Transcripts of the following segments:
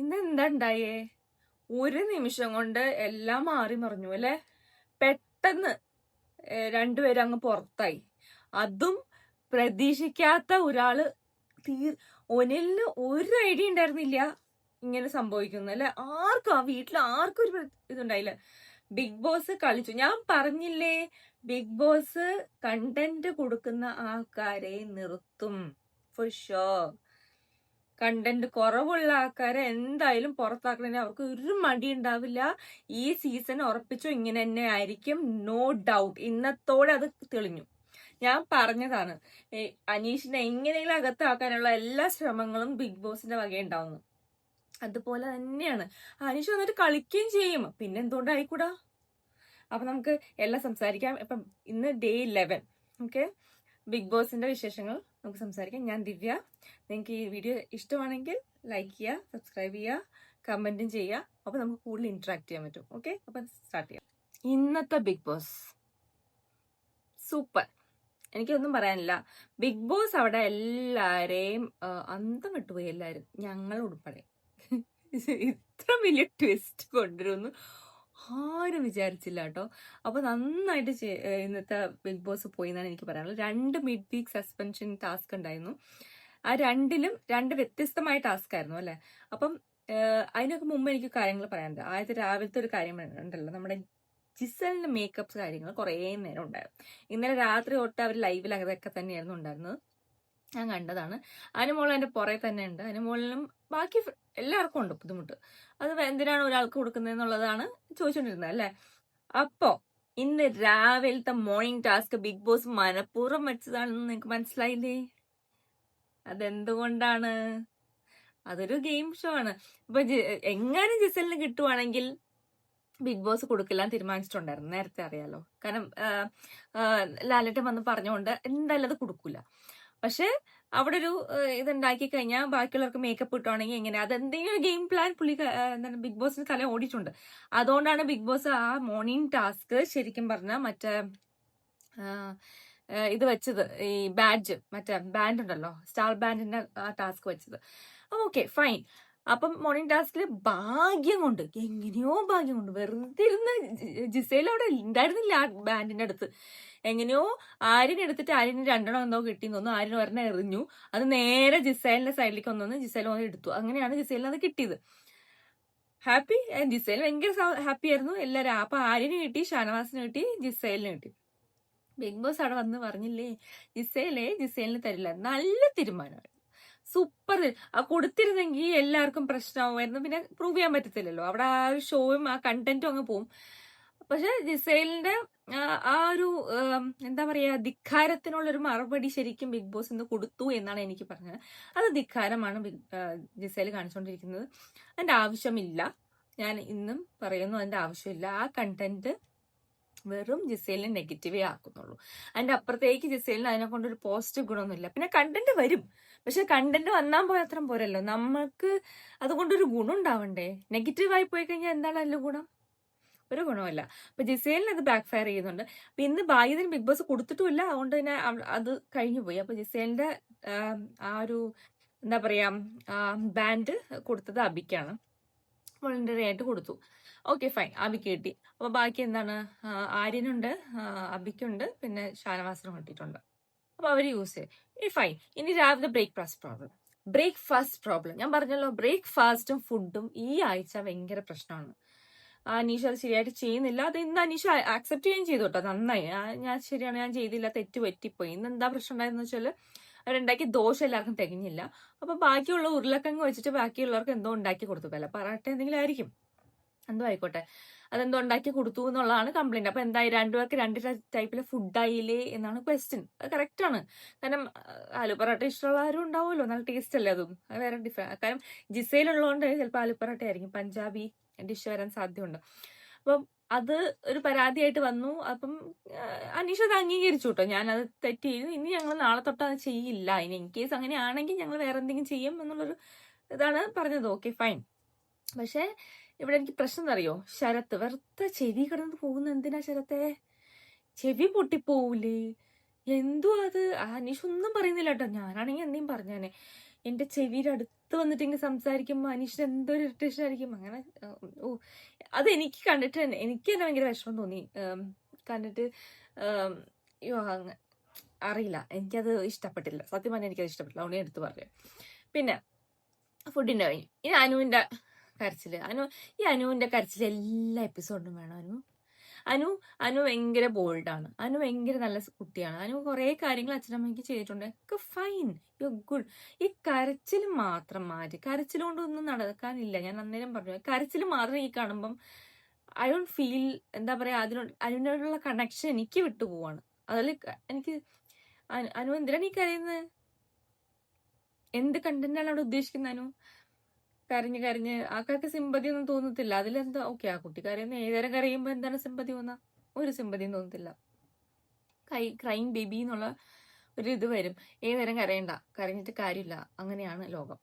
ഇന്ന് എന്താ ഉണ്ടായേ ഒരു നിമിഷം കൊണ്ട് എല്ലാം മാറി മറിഞ്ഞു അല്ലെ? പെട്ടെന്ന് രണ്ടുപേരും അങ്ങ് പുറത്തായി. അതും പ്രതീക്ഷിക്കാത്ത ഒരാൾ തീർ ഒനിലിന് ഒരു ഐഡിയ ഉണ്ടായിരുന്നില്ല ഇങ്ങനെ സംഭവിക്കുന്നു അല്ലെ? ആർക്കും ആ വീട്ടിൽ ആർക്കും ഒരു ഇതുണ്ടായില്ല. ബിഗ് ബോസ് കളിച്ചു. ഞാൻ പറഞ്ഞില്ലേ ബിഗ് ബോസ് കണ്ടന്റ് കൊടുക്കുന്ന ആൾക്കാരെ നിർത്തും. ഫോർ ഷുവർ കണ്ടന്റ് കുറവുള്ള ആൾക്കാരെ എന്തായാലും പുറത്താക്കണതിന് അവർക്ക് ഒരു മടി ഉണ്ടാവില്ല. ഈ സീസൺ ഉറപ്പിച്ചു ഇങ്ങനെ തന്നെ ആയിരിക്കും. നോ ഡൗട്ട് ഇന്നത്തോടെ അത് തെളിഞ്ഞു. ഞാൻ പറഞ്ഞതാണ് അനീഷിനെ എങ്ങനെയെങ്കിലും അകത്താക്കാനുള്ള എല്ലാ ശ്രമങ്ങളും ബിഗ് ബോസിന്റെ വകയുണ്ടാവുന്നു അതുപോലെ തന്നെയാണ്. അനീഷ് വന്നിട്ട് കളിക്കുകയും ചെയ്യും. പിന്നെ എന്തുകൊണ്ടായിക്കൂടാ അപ്പൊ നമുക്ക് എല്ലാം സംസാരിക്കാം. ഇപ്പം ഇന്ന് ഡേ ഇലവൻ ഓക്കെ ബിഗ് ബോസിന്റെ വിശേഷങ്ങൾ. നമുക്ക് സംസാരിക്കാം. ഞാൻ ദിവ്യ. നിങ്ങൾക്ക് ഈ വീഡിയോ ഇഷ്ടമാണെങ്കിൽ ലൈക്ക് ചെയ്യുക സബ്സ്ക്രൈബ് ചെയ്യുക കമന്റും ചെയ്യുക. അപ്പോൾ നമുക്ക് കൂടുതൽ ഇൻട്രാക്ട് ചെയ്യാൻ പറ്റും. ഓക്കെ അപ്പം സ്റ്റാർട്ട് ചെയ്യാം. ഇന്നത്തെ ബിഗ് ബോസ് സൂപ്പർ എനിക്കൊന്നും പറയാനില്ല. ബിഗ് ബോസ് അവിടെ എല്ലാവരെയും അന്തം വിട്ടുപോയി എല്ലാവരും ഞങ്ങൾ ഉൾപ്പെടെ ഇത്ര വലിയ ട്വിസ്റ്റ് കൊണ്ടുവരുമെന്ന് ആരും വിചാരിച്ചില്ല കേട്ടോ. അപ്പൊ നന്നായിട്ട് ഇന്നത്തെ ബിഗ് ബോസ് പോയി എന്നാണ് എനിക്ക് പറയാനുള്ളത്. രണ്ട് മിഡ് വീക്ക് സസ്പെൻഷൻ ടാസ്ക് ഉണ്ടായിരുന്നു. ആ രണ്ടിലും രണ്ട് വ്യത്യസ്തമായ ടാസ്ക് ആയിരുന്നു അല്ലെ? അപ്പം അതിനൊക്കെ മുമ്പ് എനിക്ക് കാര്യങ്ങൾ പറയാനുണ്ട്. ആദ്യത്തെ രാവിലത്തെ ഒരു കാര്യം ഉണ്ടല്ലോ. നമ്മുടെ ജിസലിന്റെ മേക്കപ്പ് കാര്യങ്ങൾ കുറേ നേരം ഉണ്ടായിരുന്നു. ഇന്നലെ രാത്രി തൊട്ട് അവർ ലൈവിൽ അതൊക്കെ തന്നെയായിരുന്നു ഉണ്ടായിരുന്നത്. ഞാൻ കണ്ടതാണ്. അനുമോൾ അതിന്റെ പുറകെ തന്നെ ഉണ്ട്. അനുമോളിനും ബാക്കി എല്ലാവർക്കും ഉണ്ട് ബുദ്ധിമുട്ട്. അത് എന്തിനാണ് ഒരാൾക്ക് കൊടുക്കുന്നതെന്നുള്ളതാണ് ചോദിച്ചുകൊണ്ടിരുന്നത് അല്ലേ? അപ്പോ ഇന്ന് രാവിലത്തെ മോർണിംഗ് ടാസ്ക് ബിഗ് ബോസ് മനഃപൂർവം വെച്ചതാണെന്ന് നിങ്ങൾക്ക് മനസ്സിലായില്ലേ? അതെന്തുകൊണ്ടാണ്? അതൊരു ഗെയിം ഷോ ആണ്. ഇപ്പൊ എങ്ങനെ ജിസലിന് കിട്ടുവാണെങ്കിൽ ബിഗ് ബോസ് കൊടുക്കില്ല തീരുമാനിച്ചിട്ടുണ്ടായിരുന്നു. നേരത്തെ അറിയാലോ. കാരണം ലാലേട്ടൻ വന്ന് പറഞ്ഞുകൊണ്ട് എന്തായാലും അത് കൊടുക്കൂല. പക്ഷെ അവിടെ ഒരു ഇതുണ്ടാക്കി കഴിഞ്ഞാൽ ബാക്കിയുള്ളവർക്ക് മേക്കപ്പ് ഇട്ടുവാണെങ്കിൽ എങ്ങനെ? അതെന്തെങ്കിലും ഗെയിം പ്ലാൻ പുള്ളി എന്താണ് ബിഗ് ബോസിന് തല ഓടിയിട്ടുണ്ട്. അതുകൊണ്ടാണ് ബിഗ് ബോസ് ആ മോർണിംഗ് ടാസ്ക് ശരിക്കും പറഞ്ഞാൽ മറ്റേ ഇത് വെച്ചത്. ഈ ബാഡ്ജ് മറ്റേ ബാൻഡ് ഉണ്ടല്ലോ സ്റ്റാർ ബാൻഡിന്റെ ആ ടാസ്ക് വെച്ചത്. ഓക്കെ ഫൈൻ അപ്പം മോർണിംഗ് ടാസ്കിൽ ഭാഗ്യം കൊണ്ട് എങ്ങനെയോ ഭാഗ്യം കൊണ്ട് വെറുതെ ഇരുന്ന ജിസയിൽ അവിടെ ഉണ്ടായിരുന്നില്ല ആ ബാൻഡിന്റെ അടുത്ത്. എങ്ങനെയോ ആര്യനെ എടുത്തിട്ട് ആര്യന് രണ്ടെണ്ണം എന്തോ കിട്ടിയെന്ന് തോന്നുന്നു. ആര്യന് ഒരെണ്ണം എറിഞ്ഞു. അത് നേരെ ജിസേലിന്റെ സൈഡിലേക്ക് വന്നു ജിസേൽ വന്ന് എടുത്തു. അങ്ങനെയാണ് ജിസേലിന് അത് കിട്ടിയത്. ഹാപ്പി ജിസേൽ ഭയങ്കര ഹാപ്പി ആയിരുന്നു. എല്ലാവരും അപ്പൊ ആര്യന് കിട്ടി ഷാനവാസിന് കിട്ടി ജിസേലിന് കിട്ടി. ബിഗ് ബോസ് അവിടെ വന്ന് പറഞ്ഞില്ലേ ജിസേലെ ജിസേലിന് തരില്ല. നല്ല തീരുമാനമാണ് സൂപ്പർ. കൊടുത്തിരുന്നെങ്കിൽ എല്ലാവർക്കും പ്രശ്നമാവുമായിരുന്നു. പിന്നെ പ്രൂവ് ചെയ്യാൻ പറ്റത്തില്ലല്ലോ. അവിടെ ആ ഒരു ഷോയും ആ കണ്ടന്റും അങ്ങ് പോവും. പക്ഷെ ജിസൈലിന്റെ ആ, ആ ഒരു എന്താ പറയാ ധിക്കാരത്തിനുള്ള ഒരു മറുപടി ശരിക്കും ബിഗ് ബോസ് ഇന്ന് കൊടുത്തു എന്നാണ് എനിക്ക് പറഞ്ഞത്. അത് ധിക്കാരമാണ് ബിഗ് ജിസൈൽ കാണിച്ചുകൊണ്ടിരിക്കുന്നത് അതിന്റെ ആവശ്യമില്ല. ഞാൻ ഇന്നും പറയുന്നു അതിന്റെ ആവശ്യമില്ല. ആ കണ്ടന്റ് വെറും ജിസേലിനെ നെഗറ്റീവേ ആക്കുന്നുള്ളൂ. അതിന്റെ അപ്പുറത്തേക്ക് ജിസേലിന് അതിനെ കൊണ്ടൊരു പോസിറ്റീവ് ഗുണമൊന്നുമില്ല. പിന്നെ കണ്ടന്റ് വരും. പക്ഷെ കണ്ടന്റ് വന്നാൽ പോയത്രം പോരല്ലോ. നമുക്ക് അതുകൊണ്ടൊരു ഗുണം ഉണ്ടാവണ്ടേ നെഗറ്റീവായി പോയി കഴിഞ്ഞാൽ എന്താണ് അതിൽ ഗുണം? ഒരു ഗുണമല്ല അപ്പൊ ജിസേലിന് അത് ബാക്ക് ഫയർ ചെയ്യുന്നുണ്ട്. അപ്പൊ ഇന്ന് ഭാഗ്യത്തിന് ബിഗ് ബോസ് കൊടുത്തിട്ടുമില്ല. അതുകൊണ്ട് തന്നെ അത് കഴിഞ്ഞു പോയി. അപ്പൊ ജിസേലിന്റെ ആ ഒരു എന്താ പറയാ ബാൻഡ് കൊടുത്തത് അബിക്കാണ്. വോളണ്ടറി ആയിട്ട് കൊടുത്തു. ഓക്കെ ഫൈൻ അബിക്ക് കിട്ടി. അപ്പൊ ബാക്കി എന്താണ്? ആര്യനുണ്ട് അബിക്കുണ്ട് പിന്നെ ഷാനവാസിനും കിട്ടിയിട്ടുണ്ട്. അപ്പൊ അവർ യൂസ് ചെയ്യും. ഇനി ഫൈൻ ഇനി രാവിലെ ബ്രേക്ക്ഫാസ്റ്റ് പ്രോബ്ലം ബ്രേക്ക്ഫാസ്റ്റ് പ്രോബ്ലം ഞാൻ പറഞ്ഞല്ലോ ബ്രേക്ക്ഫാസ്റ്റും ഫുഡും ഈ ആഴ്ച ഭയങ്കര പ്രശ്നമാണ്. അനീഷ് അത് ശരിയായിട്ട് ചെയ്യുന്നില്ല. അത് ഇന്ന് അനീഷ് ആക്സെപ്റ്റ് ചെയ്യുകയും ചെയ്തു കേട്ടോ നന്നായി. ഞാൻ ശരിയാണ് ഞാൻ ചെയ്തില്ല തെറ്റ് പറ്റിപ്പോയി. ഇന്ന് എന്താ പ്രശ്നം ഉണ്ടായെന്ന് വെച്ചാൽ അവരുണ്ടാക്കി ദോശ എല്ലാവർക്കും തികഞ്ഞില്ല. അപ്പൊ ബാക്കിയുള്ള ഉരുളക്കിഴങ്ങ് വെച്ചിട്ട് ബാക്കിയുള്ളവർക്ക് എന്തോ ഉണ്ടാക്കി കൊടുത്തു. വില പറാട്ട എന്തെങ്കിലും ആയിരിക്കും. എന്തോ ആയിക്കോട്ടെ. അതെന്തോ ഉണ്ടാക്കി കൊടുത്തു എന്നുള്ളതാണ് കംപ്ലൈന്റ് അപ്പൊ എന്തായി? രണ്ടുപേർക്ക് രണ്ട് ടൈപ്പിലെ ഫുഡായില്ലേ എന്നാണ് ക്വസ്റ്റ്യൻ അത് കറക്റ്റ് ആണ്. കാരണം ആലു പൊറോട്ട ഇഷ്ടമുള്ള ആരും ഉണ്ടാവുമല്ലോ. നല്ല ടേസ്റ്റ് അല്ലേ അതും. അത് വേറെ ഡിഫറെ കാരണം ജിസയിലുള്ളതുകൊണ്ട് ചിലപ്പോൾ ആലു പൊറോട്ട ആയിരിക്കും. പഞ്ചാബി ഡിഷ് വരാൻ സാധ്യതയുണ്ട്. അപ്പം അത് ഒരു പരാതിയായിട്ട് വന്നു. അപ്പം അനീഷ് അത് അംഗീകരിച്ചു കേട്ടോ ഞാനത് തെറ്റ് ചെയ്തു. ഇനി ഞങ്ങൾ നാളെ തൊട്ട് അത് ചെയ്യില്ല. ഇനി ഇൻ കേസ് അങ്ങനെയാണെങ്കിൽ ഞങ്ങൾ വേറെ എന്തെങ്കിലും ചെയ്യും എന്നുള്ളൊരു ഇതാണ് പറഞ്ഞത്. ഓക്കെ ഫൈൻ പക്ഷെ ഇവിടെ എനിക്ക് പ്രശ്നം അറിയോ? ശരത്ത് വെറുതെ ചെവി കിടന്ന് പോകുന്ന എന്തിനാ ശരത്തെ? ചെവി പൊട്ടിപ്പോവൂലേ? എന്തോ അത്? അനീഷ് ഒന്നും പറയുന്നില്ല കേട്ടോ. ഞാനാണെങ്കിൽ എന്തെയും പറഞ്ഞാനെ. എന്റെ ചെവിയുടെ അടുത്ത് വന്നിട്ട് ഇങ്ങനെ സംസാരിക്കുമ്പോൾ അനീഷിന് എന്തൊരു ഇറിറ്റേഷൻ ആയിരിക്കും. അങ്ങനെ ഓ അത് എനിക്ക് കണ്ടിട്ട് തന്നെ എനിക്ക് തന്നെ ഭയങ്കര വിഷമം തോന്നി. കണ്ടിട്ട് അറിയില്ല. എനിക്കത് ഇഷ്ടപ്പെട്ടില്ല. സത്യം പറഞ്ഞാൽ എനിക്കത് ഇഷ്ടപ്പെട്ടില്ല. ഞാൻ എടുത്ത് പറയാം പിന്നെ ഫുഡിന്റെ കഴിഞ്ഞു ഇനി അനുവിന്റെ കരച്ചിൽ. അനു ഈ അനുവിന്റെ കരച്ചിൽ എല്ലാ എപ്പിസോഡിലും വേണം അനു. അനു അനു ഭയങ്കര ബോൾഡാണ് അനു ഭയങ്കര നല്ല കുട്ടിയാണ്. അനു കുറേ കാര്യങ്ങൾ അച്ഛനമ്മയ്ക്ക് ചെയ്തിട്ടുണ്ട്. ഒക്കെ ഫൈൻ യു ഗുഡ് ഈ കരച്ചിൽ മാത്രം മാറ്റി. കരച്ചിൽ കൊണ്ടൊന്നും നടക്കാനില്ല. ഞാൻ അന്നേരം പറഞ്ഞു. കരച്ചിൽ മാത്രം ഈ കാണുമ്പം ഐ ഡോണ്ട് ഫീൽ എന്താ പറയാ അതിനോട് അനുവിനോടുള്ള കണക്ഷൻ എനിക്ക് വിട്ടുപോവാണ് അതിൽ എനിക്ക് അനു എന്തിനാണ് ഈ കരയുന്നത് എന്ത് കണ്ടന്റാണ് അവിടെ ഉദ്ദേശിക്കുന്നത് അനു? കരഞ്ഞ് കരഞ്ഞ് ആൾക്കാർക്ക് സിമ്പതി ഒന്നും തോന്നത്തില്ല. അതിലെന്താ? ഓക്കെ ആ കുട്ടി കരയുന്ന ഏതുതരം കരയുമ്പോൾ എന്താണ് സിമ്പതി വന്ന? ഒരു സിമ്പതിയും തോന്നത്തില്ല. കൈ ക്രൈം ബേബി എന്നുള്ള ഒരു ഇത് വരും. ഏതുതരം കരയണ്ട? കരഞ്ഞിട്ട് കാര്യമില്ല. അങ്ങനെയാണ് ലോകം.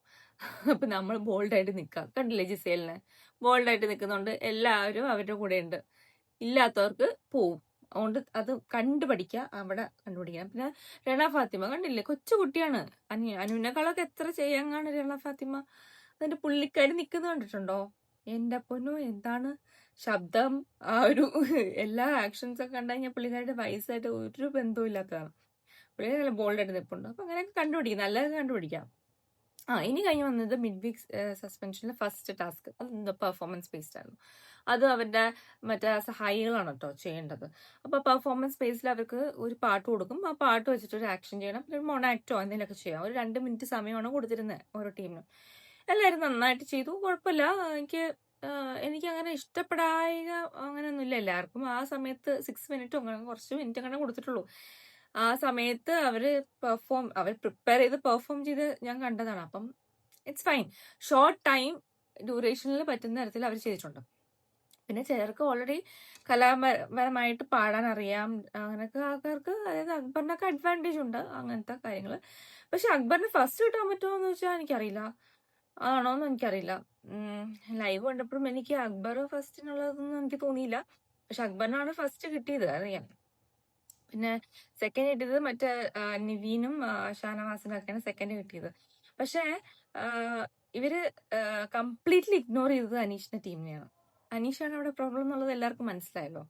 അപ്പൊ നമ്മൾ ബോൾഡായിട്ട് നിൽക്കുക കണ്ടില്ലേ ജിസേലിനെ? ബോൾഡായിട്ട് നിൽക്കുന്നുണ്ട് എല്ലാവരും അവരുടെ കൂടെ ഉണ്ട് ഇല്ലാത്തവർക്ക് പോവും. അതുകൊണ്ട് അത് കണ്ടുപഠിക്കുക അവിടെ കണ്ടുപിടിക്കണം പിന്നെ രണ ഫാത്തിമ കണ്ടില്ലേ? കൊച്ചു കുട്ടിയാണ്. അനു അനുവിനെക്കാളൊക്കെ എത്ര ചെയ്യാങ്ങാണ് രണ ഫാത്തിമ? അതിന്റെ പുള്ളിക്കാരി നിൽക്കുന്ന കണ്ടിട്ടുണ്ടോ? എന്റെ പൊന്നോ എന്താണ് ശബ്ദം? ആ ഒരു എല്ലാ ആക്ഷൻസ് ഒക്കെ കണ്ടു കഴിഞ്ഞാൽ പുള്ളിക്കാരുടെ വയസ്സായിട്ട് ഒരു ബന്ധവും ഇല്ലാത്തതാണ്. പുള്ളിക്കാരി നല്ല ബോൾഡായിട്ട് നിൽപ്പുണ്ട് അപ്പൊ അങ്ങനെ കണ്ടുപിടിക്കും. നല്ലത് കണ്ടുപിടിക്കാം. ആ ഇനി കഴിഞ്ഞ് വന്നത് മിഡ് വീക്ക് സസ്പെൻഷനിലെ ഫസ്റ്റ് ടാസ്ക് അത് പെർഫോമൻസ് ബേസ്ഡ് ആയിരുന്നു അത് അവരുടെ മറ്റേ സഹായികളാണ് കേട്ടോ ചെയ്യേണ്ടത്. അപ്പോൾ പെർഫോമൻസ് ബേസിൽ അവർക്ക് ഒരു പാട്ട് കൊടുക്കും. ആ പാട്ട് വെച്ചിട്ട് ഒരു ആക്ഷൻ ചെയ്യണം. പിന്നെ മോണാക്റ്റോ എന്തെങ്കിലുമൊക്കെ ചെയ്യാം. ഒരു രണ്ട് മിനിറ്റ് സമയമാണ് കൊടുത്തിരുന്നത് ഓരോ ടീമിനും എല്ലാവരും നന്നായിട്ട് ചെയ്തു. കുഴപ്പമില്ല. എനിക്ക് എനിക്ക് അങ്ങനെ ഇഷ്ടപ്പെടായ അങ്ങനെയൊന്നുമില്ല. എല്ലാവർക്കും ആ സമയത്ത് സിക്സ് മിനിറ്റും അങ്ങനെ കുറച്ച് മിനിറ്റ് അങ്ങനെ കൊടുത്തിട്ടുള്ളൂ. ആ സമയത്ത് അവർ പെർഫോം അവർ പ്രിപ്പയർ ചെയ്ത് പെർഫോം ചെയ്ത് ഞാൻ കണ്ടതാണ്. അപ്പം ഇറ്റ്സ് ഫൈൻ ഷോർട്ട് ടൈം ഡ്യൂറേഷനിൽ പറ്റുന്ന തരത്തിൽ അവർ ചെയ്തിട്ടുണ്ട്. പിന്നെ ചിലർക്ക് ഓൾറെഡി കലാപരമായിട്ട് പാടാൻ അറിയാം. അങ്ങനത്തെ ആൾക്കാർക്ക് അതായത് അക്ബറിനൊക്കെ അഡ്വാന്റേജ് ഉണ്ട് അങ്ങനത്തെ കാര്യങ്ങൾ പക്ഷെ അക്ബറിന് ഫസ്റ്റ് കിട്ടാൻ പറ്റുമോ എന്ന് വെച്ചാൽ എനിക്കറിയില്ല. ആണോന്ന് എനിക്കറിയില്ല. ലൈവ് കണ്ടപ്പോഴും എനിക്ക് അക്ബർ ഫസ്റ്റിനുള്ളതൊന്നും എനിക്ക് തോന്നിയില്ല. പക്ഷെ അക്ബറിനാണ് ഫസ്റ്റ് കിട്ടിയത് അറിയാം പിന്നെ സെക്കൻഡ് കിട്ടിയത് മറ്റേ നിവീനും ഷാനവാസിനൊക്കെയാണ് സെക്കൻഡ് കിട്ടിയത്. പക്ഷേ ഇവർ കംപ്ലീറ്റ്ലി ഇഗ്നോർ ചെയ്തത് അനീഷിന്റെ ടീമിനെയാണ് അനീഷാണ് അവിടെ പ്രോബ്ലം എന്നുള്ളത് എല്ലാവർക്കും മനസ്സിലായല്ലോ.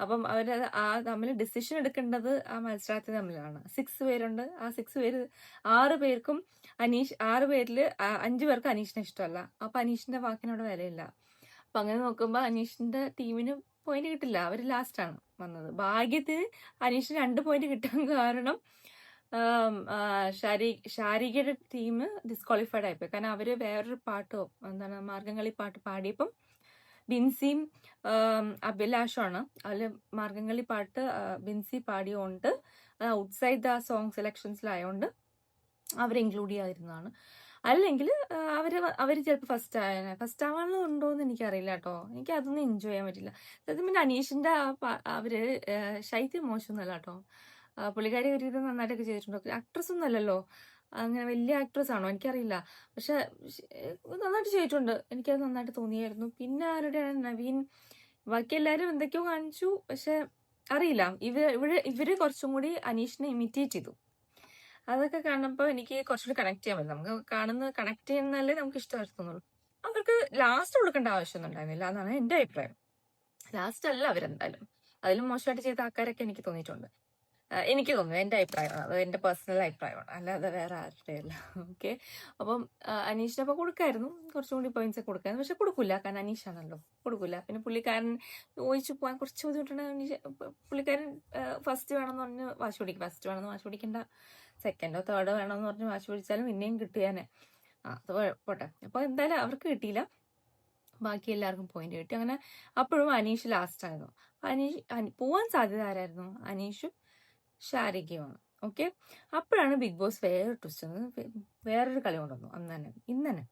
അപ്പം അവർ ആ തമ്മിൽ ഡിസിഷൻ എടുക്കേണ്ടത് ആ മത്സരാർത്ഥി തമ്മിലാണ്. സിക്സ് പേരുണ്ട്. ആ സിക്സ് പേര് ആറ് പേർക്കും അനീഷ് ആറ് പേരിൽ അഞ്ചു പേർക്ക് അനീഷിനെ ഇഷ്ടമല്ല. അപ്പൊ അനീഷിന്റെ വാക്കിനോട് വിലയില്ല. അപ്പൊ അങ്ങനെ നോക്കുമ്പോൾ അനീഷിന്റെ ടീമിന് പോയിന്റ് കിട്ടില്ല. അവർ ലാസ്റ്റ് ആണ് വന്നത്. ഭാഗ്യത്തിന് അനീഷിന് രണ്ട് പോയിന്റ് കിട്ടാൻ കാരണം ആം, ആ, ടീം ഡിസ്ക്വാളിഫൈഡ് ആയിപ്പോയി. കാരണം അവർ വേറൊരു പാട്ടോ എന്താണ് മാർഗംകളി പാട്ട് പാടിയപ്പം ബിൻസിയും ആം, അഭിലാഷുമാണ്. അതിൽ മാർഗംകളി പാട്ട് ബിൻസി പാടിയോണ്ട് ഔട്ട്സൈഡ് ദ സോങ് സെലക്ഷൻസിലായോണ്ട് അവർ ഇൻക്ലൂഡ് ചെയ്യാതിരുന്നതാണ്. അല്ലെങ്കിൽ അവർ അവർ ചിലപ്പോൾ ഫസ്റ്റ് ആയ ഫസ്റ്റ് ആവാനുണ്ടോ എന്ന് എനിക്കറിയില്ല കേട്ടോ. എനിക്ക് അതൊന്നും എൻജോയ് ചെയ്യാൻ പറ്റില്ല. സത്യം പിന്നെ അനീഷിന്റെ അവർ ശൈത്യം മോശമൊന്നുമല്ല കേട്ടോ. പുള്ളിക്കാരി ഒരു ഇത് നന്നായിട്ടൊക്കെ ചെയ്തിട്ടുണ്ടോ. ആക്ട്രസ് ഒന്നും അല്ലല്ലോ അങ്ങനെ വലിയ ആക്ട്രസ് ആണോ? എനിക്കറിയില്ല. പക്ഷെ നന്നായിട്ട് ചെയ്തിട്ടുണ്ട്. എനിക്കത് നന്നായിട്ട് തോന്നിയായിരുന്നു. പിന്നെ ആരുടെയാണ്? നവീൻ. ബാക്കി എല്ലാവരും എന്തൊക്കെയോ കാണിച്ചു. പക്ഷെ അറിയില്ല. ഇവ ഇവർ ഇവർ കുറച്ചും കൂടി അനീഷിനെ ഇമിറ്റേറ്റ് ചെയ്തു. അതൊക്കെ കാണുമ്പോൾ എനിക്ക് കുറച്ചുകൂടി കണക്ട് ചെയ്യാൻ പറ്റും. നമുക്ക് കാണുന്ന കണക്ട് ചെയ്യുന്നതല്ലേ നമുക്ക് ഇഷ്ടമായിരുന്നുള്ളൂ അവർക്ക് ലാസ്റ്റ് കൊടുക്കേണ്ട ആവശ്യമൊന്നും ഉണ്ടായിരുന്നില്ല. എന്നാണ് എന്റെ അഭിപ്രായം. ലാസ്റ്റ് അല്ല അവരെന്തായാലും. അതിലും മോശമായിട്ട് ചെയ്ത ആൾക്കാരൊക്കെ എനിക്ക് തോന്നിയിട്ടുണ്ട്. എനിക്ക് തോന്നുന്നു എന്റെ അഭിപ്രായമാണ്. അത് എന്റെ പേഴ്സണൽ അഭിപ്രായമാണ്. അല്ലാതെ വേറെ ആരുടെ അല്ല ഓക്കെ അപ്പം അനീഷിന് അപ്പോൾ കൊടുക്കായിരുന്നു. കുറച്ചും കൂടി പോയിന്റ്സ് കൊടുക്കായിരുന്നു. പക്ഷെ കൊടുക്കില്ല കാരണം അനീഷാണല്ലോ. കൊടുക്കില്ല പിന്നെ പുള്ളിക്കാരൻ ചോദിച്ചു പോകാൻ കുറച്ച് ബുദ്ധിമുട്ടാണ് അനീഷ് പുള്ളിക്കാരൻ ഫസ്റ്റ് വേണമെന്ന് പറഞ്ഞ് വാശി പിടിക്കും. ഫസ്റ്റ് വേണമെന്ന് വാശി പിടിക്കേണ്ട. സെക്കൻഡോ തേർഡോ വേണമെന്ന് പറഞ്ഞ് വാശി പിടിച്ചാലും പിന്നെയും കിട്ടിയാനെ ആ അത് പോട്ടെ. അപ്പോൾ എന്തായാലും അവർക്ക് കിട്ടിയില്ല. ബാക്കി എല്ലാവർക്കും പോയിന്റ് കിട്ടി. അങ്ങനെ അപ്പോഴും അനീഷ് ലാസ്റ്റ് ആയിരുന്നു. അനീഷ് പോവാൻ സാധ്യത ആരായിരുന്നു? അനീഷും ഷാരികയുമാണ് ഓക്കെ? അപ്പോഴാണ് ബിഗ് ബോസ് വേറെ ട്വിസ്റ്റ് വേറൊരു കളി കൊണ്ടുവന്നു അന്ന് തന്നെ. ഇന്ന് തന്നെ.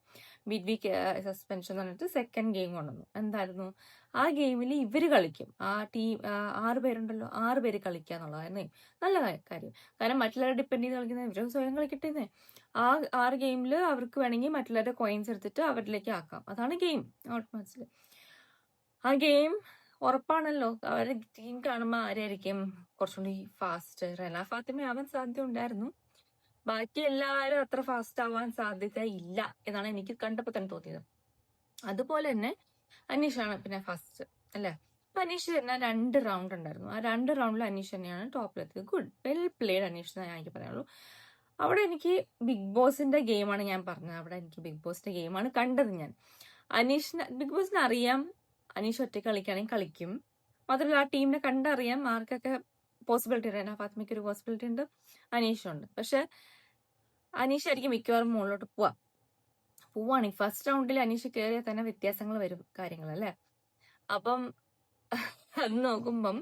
മിഡ് വീക്ക് സസ്പെൻഷൻ എന്ന് പറഞ്ഞിട്ട് സെക്കൻഡ് ഗെയിം കൊണ്ടുവന്നു. എന്തായിരുന്നു? ആ ഗെയിമിൽ ഇവർ കളിക്കും. ആ ടീം ആറ് പേരുണ്ടല്ലോ. ആറ് പേര് കളിക്കുക എന്നുള്ളതായിരുന്നു. നല്ല കാര്യം. കാരണം മറ്റുള്ളവരെ ഡിപ്പെൻഡ് ചെയ്ത് കളിക്കുന്ന ഇവർ സ്വയം കളിക്കട്ടേന്നേ. ആ ആറ് ഗെയിമിൽ അവർക്ക് വേണമെങ്കിൽ മറ്റുള്ളവരുടെ കോയിൻസ് എടുത്തിട്ട് അവരിലേക്ക് ആക്കാം. അതാണ് ഗെയിം ഔട്ട്മാച്ചിൽ ആ ഗെയിം ഉറപ്പാണല്ലോ. അവരുടെ ടീം കാണുമ്പോൾ ആരായിരിക്കും? കുറച്ചുകൂടി ഫാസ്റ്റ് റെന ഫാത്തിമ ആവാൻ സാധ്യത ഉണ്ടായിരുന്നു ബാക്കി എല്ലാവരും അത്ര ഫാസ്റ്റ് ആവാൻ സാധ്യത ഇല്ല എന്നാണ് എനിക്ക് കണ്ടപ്പോൾ തന്നെ തോന്നിയത്. അതുപോലെ തന്നെ അനീഷാണ് പിന്നെ ഫസ്റ്റ് അല്ലേ? അപ്പൊ അനീഷ് തന്നെ രണ്ട് റൗണ്ട് ഉണ്ടായിരുന്നു. ആ രണ്ട് റൗണ്ടിൽ അനീഷ് തന്നെയാണ് ടോപ്പിലെത്തിയത് ഗുഡ് വെൽ പ്ലേഡ് അനീഷ് എന്ന് ഞാൻ എനിക്ക് പറയുള്ളൂ അവിടെ എനിക്ക് ബിഗ് ബോസിന്റെ ഗെയിമാണ് ഞാൻ പറഞ്ഞത്. അവിടെ എനിക്ക് ബിഗ് ബോസിന്റെ ഗെയിമാണ് കണ്ടത് ഞാൻ. അനീഷിന് ബിഗ് ബോസിന് അറിയാം. അനീഷ് ഒറ്റയ്ക്ക് കളിക്കുകയാണെങ്കിൽ കളിക്കും. മാത്രമല്ല ആ ടീമിനെ കണ്ടറിയാം മാർക്കൊക്കെ പോസിബിലിറ്റി ഉണ്ട്. ആ ഫാത്മയ്ക്ക് ഒരു പോസിബിലിറ്റി ഉണ്ട്. അനീഷുണ്ട് പക്ഷെ അനീഷ് ആയിരിക്കും മിക്കവാറും മുകളിലോട്ട് പോവാ. പോവാണ് ഫസ്റ്റ് റൗണ്ടിൽ അനീഷ് കയറിയാൽ തന്നെ വ്യത്യാസങ്ങൾ വരും കാര്യങ്ങൾ അല്ലേ? അപ്പം അത് നോക്കുമ്പം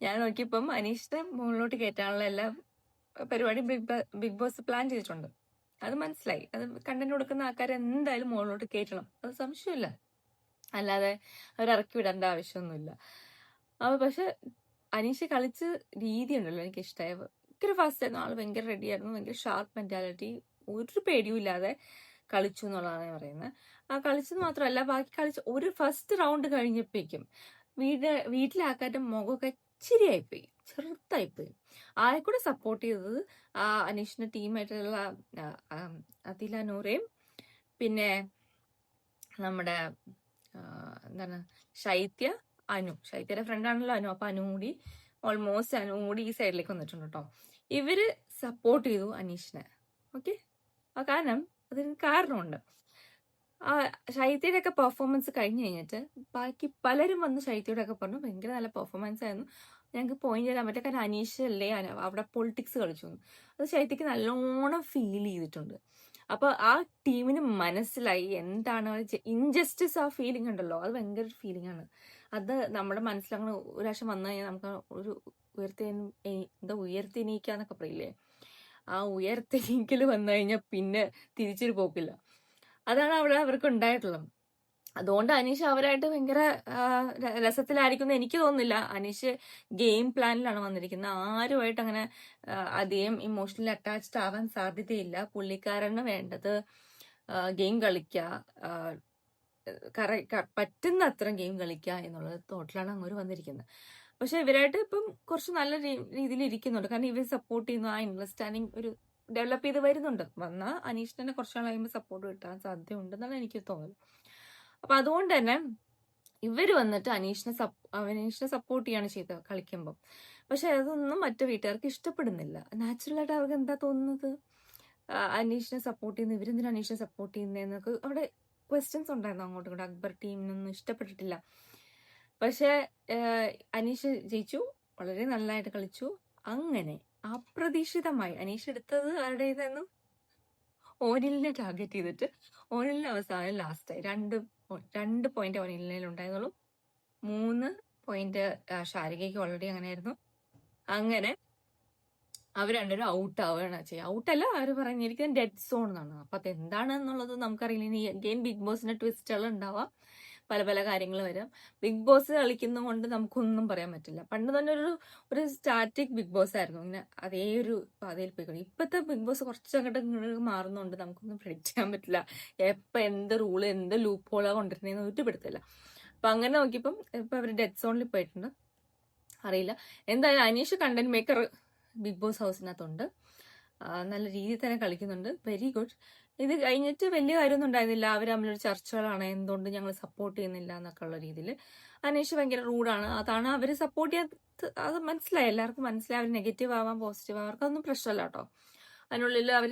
ഞാൻ നോക്കിയപ്പം അനീഷിനെ മുകളിലോട്ട് കയറ്റാനുള്ള എല്ലാ പരിപാടി ബിഗ് ബിഗ് ബോസ് പ്ലാൻ ചെയ്തിട്ടുണ്ട്. അത് മനസ്സിലായി. അത് കണ്ടന്റ് കൊടുക്കുന്ന ആൾക്കാരെ എന്തായാലും മുകളിലോട്ട് കയറ്റണം. അത് സംശയമില്ല. അല്ലാതെ അവർ ഇറക്കി വിടേണ്ട ആവശ്യമൊന്നുമില്ല. അപ്പൊ പക്ഷെ അനീഷ് കളിച്ച രീതി ഉണ്ടല്ലോ എനിക്ക് ഇഷ്ടമായ ഭയങ്കര ഫാസ്റ്റ് ആയിരുന്നു. ആൾ ഭയങ്കര റെഡി ആയിരുന്നു. ഭയങ്കര ഷാർപ്പ് മെന്റാലിറ്റി ഒരു പേടിയും ഇല്ലാതെ കളിച്ചു എന്നുള്ളതാണ് ഞാൻ പറയുന്നത്. ആ കളിച്ചത് മാത്രമല്ല ബാക്കി കളിച്ച ഒരു ഫസ്റ്റ് റൗണ്ട് കഴിഞ്ഞപ്പോഴേക്കും വീട് വീട്ടിലെ ആൾക്കാരുടെ മുഖമൊക്കെ ഇച്ചിരിയായിപ്പോയി ചെറുതായിപ്പോയി. ആരെ കൂടെ സപ്പോർട്ട് ചെയ്തത് ആ അനീഷിന്റെ ടീമായിട്ടുള്ള അതില നൂറയും പിന്നെ നമ്മുടെ എന്താണ്? ശൈത്യ അനു. ശൈത്യയുടെ ഫ്രണ്ടാണല്ലോ അനു. അപ്പൊ അനു കൂടി ഓൾമോസ്റ്റ് അനു കൂടി ഈ സൈഡിലേക്ക് വന്നിട്ടുണ്ട് കേട്ടോ ഇവർ സപ്പോർട്ട് ചെയ്തു അനീഷിനെ. ഓക്കെ കാരണം അതിന് കാരണമുണ്ട്. ആ ശൈത്യയുടെ ഒക്കെ പെർഫോമൻസ് കഴിഞ്ഞ് കഴിഞ്ഞിട്ട് ബാക്കി പലരും വന്ന് ശൈത്യയുടെ ഒക്കെ പറഞ്ഞു ഭയങ്കര നല്ല പെർഫോമൻസ് ആയിരുന്നു. ഞങ്ങൾക്ക് പോയിന്റ് തരാൻ പറ്റില്ല കാരണം അനീഷ് അല്ലേ അവിടെ പൊളിറ്റിക്സ് കളിച്ചു. അത് ശൈത്യക്ക് നല്ലോണം ഫീൽ ചെയ്തിട്ടുണ്ട്. അപ്പൊ ആ ടീമിന് മനസ്സിലായി എന്താണ് ഇൻജസ്റ്റിസ് ആ ഫീലിംഗ് ഉണ്ടല്ലോ. അത് ഭയങ്കര ഒരു ഫീലിംഗ് ആണ്. അത് നമ്മുടെ മനസ്സിലങ്ങനെ ഒരു പ്രാവശ്യം വന്നു കഴിഞ്ഞാൽ നമുക്ക് ഒരു ഉയർത്തി എന്താ ഉയർത്തി ഉയർത്തിനീക്കാന്നൊക്കെ പറയില്ലേ? ആ ഉയർത്തെണീക്കൽ വന്നു കഴിഞ്ഞാൽ പിന്നെ തിരിച്ചൊരു പോക്കില്ല. അതാണ് അവിടെ അവർക്ക് ഉണ്ടായിട്ടുള്ളത്. അതുകൊണ്ട് അനീഷ് അവരായിട്ട് ഭയങ്കര രസത്തിലായിരിക്കും എനിക്ക് തോന്നുന്നില്ല. അനീഷ് ഗെയിം പ്ലാനിലാണ് വന്നിരിക്കുന്നത്. ആരുമായിട്ട് അങ്ങനെ അധികം ഇമോഷണലി അറ്റാച്ച്ഡ് ആവാൻ സാധ്യതയില്ല. പുള്ളിക്കാരന് വേണ്ടത് ഗെയിം കളിക്കുക പറ്റുന്ന അത്ര ഗെയിം കളിക്കുക എന്നുള്ള തോട്ടിലാണ് അങ്ങോട്ട് വന്നിരിക്കുന്നത്. പക്ഷെ ഇവരായിട്ട് ഇപ്പം കുറച്ച് നല്ല രീതിയിൽ ഇരിക്കുന്നുണ്ട്. കാരണം ഇവർ സപ്പോർട്ട് ചെയ്യുന്നു. ആ അണ്ടർസ്റ്റാൻഡിങ് ഒരു ഡെവലപ്പ് ചെയ്ത് വരുന്നുണ്ട്. വന്നാൽ അനീഷിനെ കുറച്ച് നാൾ കഴിയുമ്പോൾ സപ്പോർട്ട് കിട്ടാൻ സാധ്യതയുണ്ടെന്നാണ് എനിക്ക് തോന്നുന്നത്. അപ്പൊ അതുകൊണ്ട് തന്നെ ഇവർ വന്നിട്ട് അനീഷിനെ സപ്പ് അനീഷിനെ സപ്പോർട്ട് ചെയ്യാണ് ചെയ്തത് കളിക്കുമ്പോൾ പക്ഷെ അതൊന്നും മറ്റു വീട്ടുകാർക്ക് ഇഷ്ടപ്പെടുന്നില്ല. നാച്ചുറൽ ആയിട്ട് അവർക്ക് എന്താ തോന്നുന്നത്? അനീഷിനെ സപ്പോർട്ട് ചെയ്യുന്ന ഇവരെന്തിനാ അനീഷിനെ സപ്പോർട്ട് ചെയ്യുന്നതെന്നൊക്കെ അവിടെ ക്വസ്റ്റ്യൻസ് ഉണ്ടായിരുന്നു അങ്ങോട്ടും കൂടെ അക്ബർ ടീമിനൊന്നും ഇഷ്ടപ്പെട്ടിട്ടില്ല. പക്ഷെ അനീഷ് ജയിച്ചു. വളരെ നല്ലതായിട്ട് കളിച്ചു. അങ്ങനെ അപ്രതീക്ഷിതമായി അനീഷ് എടുത്തത് ആരുടേതായിരുന്നു ഓനിലിനെ ടാർഗറ്റ് ചെയ്തിട്ട്. ഓനിലിന് അവസാനം ലാസ്റ്റായി രണ്ട് രണ്ട് പോയിന്റ് ഓനിലിനിൽ ഉണ്ടായിരുന്നുള്ളൂ. മൂന്ന് പോയിന്റ് ഷാരികയ്ക്ക് ഓൾറെഡി അങ്ങനെയായിരുന്നു. അങ്ങനെ അവർ രണ്ടുപേരും ഔട്ട് ആവുകയാണ് ചെയ്യുക ഔട്ടല്ല അവർ പറഞ്ഞിരിക്കുന്നത് ഡെഡ് സോൺ എന്നാണ്. അപ്പൊ അത് എന്താണെന്നുള്ളത് നമുക്കറിയില്ല ഇനി ഗെയിം ബിഗ് ബോസിന്റെ ട്വിസ്റ്റുകൾ ഉണ്ടാവാം. പല പല കാര്യങ്ങൾ വരാം. ബിഗ് ബോസ് കളിക്കുന്നത് കൊണ്ട് നമുക്കൊന്നും പറയാൻ പറ്റില്ല. പണ്ട് തന്നെ ഒരു ഒരു സ്റ്റാറ്റിക് ബിഗ് ബോസ് ആയിരുന്നു. ഇങ്ങനെ അതേ ഒരു പാതയിൽ പോയിക്കൊണ്ട് ഇപ്പോഴത്തെ ബിഗ് ബോസ് കുറച്ച് അങ്ങോട്ട് ഇങ്ങോട്ട് മാറുന്നതുകൊണ്ട് നമുക്കൊന്നും പ്രെഡിക്റ്റ് ചെയ്യാൻ പറ്റില്ല. എപ്പോൾ എന്ത് റൂൾ എന്ത് ലൂപ്പ് ഹോളാ കൊണ്ടിരുന്നതെന്ന് ഒരു പിടുത്തില്ല അപ്പൊ അങ്ങനെ നോക്കിയപ്പം ഇപ്പം അവർ ഡെഡ് സോണിൽ പോയിട്ടുണ്ട്. അറിയില്ല. എന്തായാലും Aneesh content maker big boss ഹൗസിനകത്തുണ്ട് നല്ല രീതിയിൽ തന്നെ കളിക്കുന്നുണ്ട്. വെരി ഗുഡ് ഇത് കഴിഞ്ഞിട്ട് വലിയ കാര്യമൊന്നും ഉണ്ടായിരുന്നില്ല. അവർ തമ്മിലൊരു ചർച്ചകളാണ്. എന്തുകൊണ്ട് ഞങ്ങൾ സപ്പോർട്ട് ചെയ്യുന്നില്ല എന്നൊക്കെ ഉള്ള രീതിയിൽ അനേഷ് ഭയങ്കര റൂഡാണ് അതാണ് അവർ സപ്പോർട്ട് ചെയ്യാത്ത അത് മനസ്സിലായി. എല്ലാവർക്കും മനസ്സിലായി. അവർ നെഗറ്റീവ് ആവാം പോസിറ്റീവ് ആവാം. അവർക്കൊന്നും പ്രശ്നമല്ല കേട്ടോ. അതിനുള്ളിൽ അവർ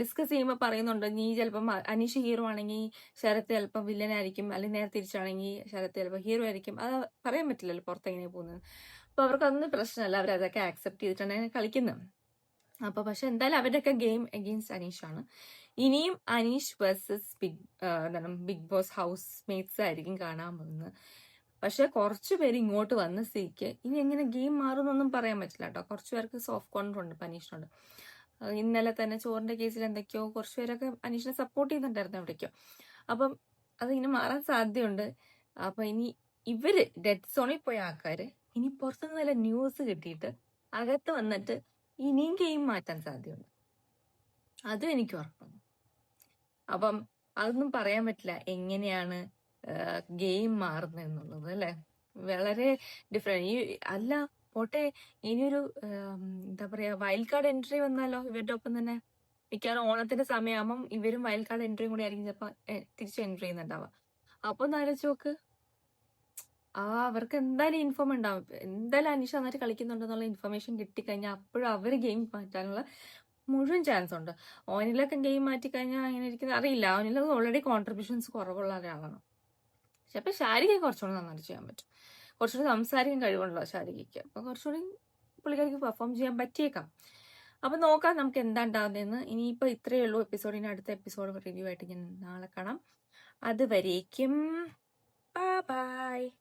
ഡിസ്കസ് ചെയ്യുമ്പോൾ പറയുന്നുണ്ട് നീ ചിലപ്പം അനീഷ് ഹീറോ ആണെങ്കിൽ ശരത്ത് ചിലപ്പം വില്ലനായിരിക്കും അല്ലെങ്കിൽ നേരെ തിരിച്ചാണെങ്കിൽ ശരത്ത് ചിലപ്പോൾ ഹീറോ ആയിരിക്കും. അത് പറയാൻ പറ്റില്ലല്ലോ പുറത്തെങ്ങനെ പോകുന്നത്. അപ്പോൾ അവർക്കൊന്നും പ്രശ്നമല്ല. അവരതൊക്കെ ആക്സെപ്റ്റ് ചെയ്തിട്ടാണ് കളിക്കുന്നത് അപ്പൊ പക്ഷെ എന്തായാലും അവരുടെയൊക്കെ ഗെയിം അഗെയിൻസ്റ്റ് ആണ്. ഇനിയും അനീഷ് വേഴ്സസ് ബിഗ് എന്താണ് ബിഗ് ബോസ് ഹൗസ് മേറ്റ്സ് ആയിരിക്കും കാണാൻ പോകുന്നത്. പക്ഷെ കുറച്ചു പേര് ഇങ്ങോട്ട് വന്ന സ്ഥിതിക്ക് ഇനി എങ്ങനെ ഗെയിം മാറുന്നൊന്നും പറയാൻ പറ്റില്ല കേട്ടോ. കുറച്ചു പേർക്ക് സോഫ്റ്റ് കോർണർ ഉണ്ട് അനീഷിനുണ്ട് ഇന്നലെ തന്നെ ചോറിന്റെ കേസിൽ എന്തൊക്കെയോ കുറച്ചു പേരൊക്കെ അനീഷിനെ സപ്പോർട്ട് ചെയ്യുന്നുണ്ടായിരുന്നു എവിടേക്കോ. അപ്പം അതിങ്ങനെ മാറാൻ സാധ്യതയുണ്ട്. അപ്പൊ ഇനി ഇവർ ഡെഡ് സോണിൽ പോയ ആൾക്കാര് ഇനി പുറത്തുനിന്ന് ന്യൂസ് കിട്ടിയിട്ട് അകത്ത് വന്നിട്ട് ഇനിയും ഗെയിം മാറ്റാൻ സാധ്യതയുണ്ട്. അതും എനിക്ക് ഉറപ്പാണ്. അപ്പം അതൊന്നും പറയാൻ പറ്റില്ല. എങ്ങനെയാണ് ഗെയിം മാറുന്നത് എന്നുള്ളത് അല്ലെ? വളരെ ഡിഫറെന്റ് ഈ അല്ല പോട്ടെ ഇനിയൊരു എന്താ പറയാ വൈൽഡ് കാർഡ് എൻട്രി വന്നാലോ? ഇവരുടെ ഒപ്പം തന്നെ മിക്കവാറും ഓണത്തിന്റെ സമയമാകുമ്പം ഇവരും വൈൽഡ് കാർഡ് എൻട്രിയും കൂടി ആയിരിക്കും ചിലപ്പോ തിരിച്ചു എൻട്രി ചെയ്യുന്നുണ്ടാവുക. അപ്പൊ ഒന്ന് ആലോചിച്ച് നോക്ക്. ആ അവർക്ക് എന്തായാലും ഇൻഫോം ഉണ്ടാവും എന്തായാലും അനീഷ നന്നായിട്ട് കളിക്കുന്നുണ്ടെന്നുള്ള ഇൻഫർമേഷൻ കിട്ടിക്കഴിഞ്ഞാൽ അപ്പോഴും അവർ ഗെയിം മാറ്റാനുള്ള മുഴുവൻ ചാൻസ് ഉണ്ട്. ഓനിലൊക്കെ ഗെയിം മാറ്റിക്കഴിഞ്ഞാൽ അങ്ങനെ ഇരിക്കുന്നത് അറിയില്ല. ഓനിലൊക്കെ ഓൾറെഡി കോൺട്രിബ്യൂഷൻസ് കുറവുള്ള ഒരാളാണ്. പക്ഷെ അപ്പൊ ശാരിക കുറച്ചുകൂടി നന്നായിട്ട് ചെയ്യാൻ പറ്റും. കുറച്ചുകൂടി സംസാരിക്കാൻ കഴിവുണ്ടല്ലോ ശാരികയ്ക്ക്. അപ്പൊ കുറച്ചുകൂടി പുള്ളിക്കാരിക്ക് പെർഫോം ചെയ്യാൻ പറ്റിയേക്കാം. അപ്പൊ നോക്കാം നമുക്ക് എന്താ ഉണ്ടാകുന്നതെന്ന് ഇനിയിപ്പോ ഇത്രയേ ഉള്ളൂ. എപ്പിസോഡിന് അടുത്ത എപ്പിസോഡ് റിവ്യൂ ആയിട്ട് ഞാൻ നാളെ കാണാം. അതുവരേക്കും. ബൈ